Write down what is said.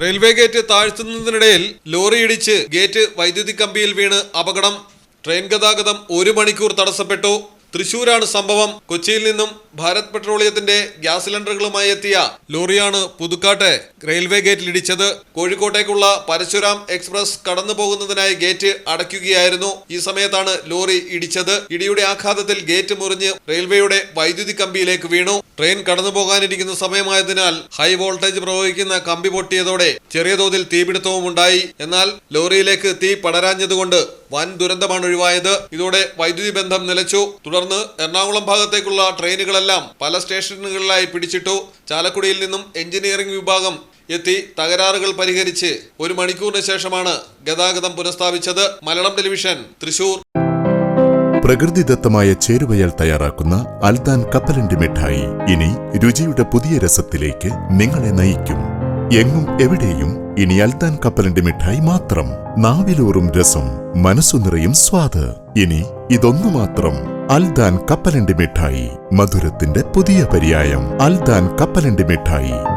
Railway gate താഴ്ത്തുന്നതിനിടയിൽ lorry ഇടിച്ച് gate വൈദ്യുതി കമ്പിയിൽ വീണ് അപകടം. ട്രെയിൻ ഗതാഗതം ഒരു മണിക്കൂർ തടസ്സപ്പെട്ടു. തൃശൂരാണ് സംഭവം. കൊച്ചിയിൽ നിന്നും ഭാരത് പെട്രോളിയത്തിന്റെ ഗ്യാസ് സിലിണ്ടറുകളുമായി എത്തിയ ലോറിയാണ് പുതുക്കാട്ടെ റെയിൽവേ ഗേറ്റിൽ ഇടിച്ചത്. കോഴിക്കോട്ടേക്കുള്ള പരശുരാം എക്സ്പ്രസ് കടന്നു പോകുന്നതിനായി ഗേറ്റ് അടയ്ക്കുകയായിരുന്നു. ഈ സമയത്താണ് ലോറി ഇടിച്ചത്. ഇടിയുടെ ആഘാതത്തിൽ ഗേറ്റ് മുറിഞ്ഞ് റെയിൽവേയുടെ വൈദ്യുതി കമ്പിയിലേക്ക് വീണു. ട്രെയിൻ കടന്നു പോകാനിരിക്കുന്ന സമയമായതിനാൽ ഹൈ വോൾട്ടേജ് പ്രവഹിക്കുന്ന കമ്പി പൊട്ടിയതോടെ ചെറിയ തോതിൽ തീപിടുത്തവും ഉണ്ടായി എന്നാൽ ലോറിയിലേക്ക് തീ പടരാഞ്ഞതുകൊണ്ട് വൻ ദുരന്തമാണ് ഒഴിവായത്. ഇതോടെ വൈദ്യുതി ബന്ധം നിലച്ചു. തുടർന്ന് എറണാകുളം ഭാഗത്തേക്കുള്ള ട്രെയിനുകളെല്ലാം പല സ്റ്റേഷനുകളിലായി പിടിച്ചിട്ടു. ചാലക്കുടിയിൽ നിന്നും എഞ്ചിനീയറിംഗ് വിഭാഗം എത്തി തകരാറുകൾ പരിഹരിച്ച് ഒരു മണിക്കൂറിന് ശേഷമാണ് ഗതാഗതം പുനഃസ്ഥാപിച്ചത്. മലയാളം ടെലിവിഷൻ തൃശൂർ. പ്രകൃതിദത്തമായ ചേരുവയാൽ തയ്യാറാക്കുന്ന അൽദാൻ കപ്പലണ്ടി മിഠായി. ഇനി രുചിയുടെ പുതിയ രസത്തിലേക്ക് നിങ്ങളെ നയിക്കും. എങ്ങും എവിടെയും ഇനി അൽദാൻ കപ്പലണ്ടി മിഠായി മാത്രം. നാവിലൂറും രസം. മനസ്സു നിറയും സ്വാദ്. ഇനി ഇതൊന്നു മാത്രം. അൽദാൻ കപ്പലണ്ടി മിഠായി മധുരത്തിന്റെ പുതിയ പര്യായം. അൽദാൻ കപ്പലണ്ടി മിഠായി.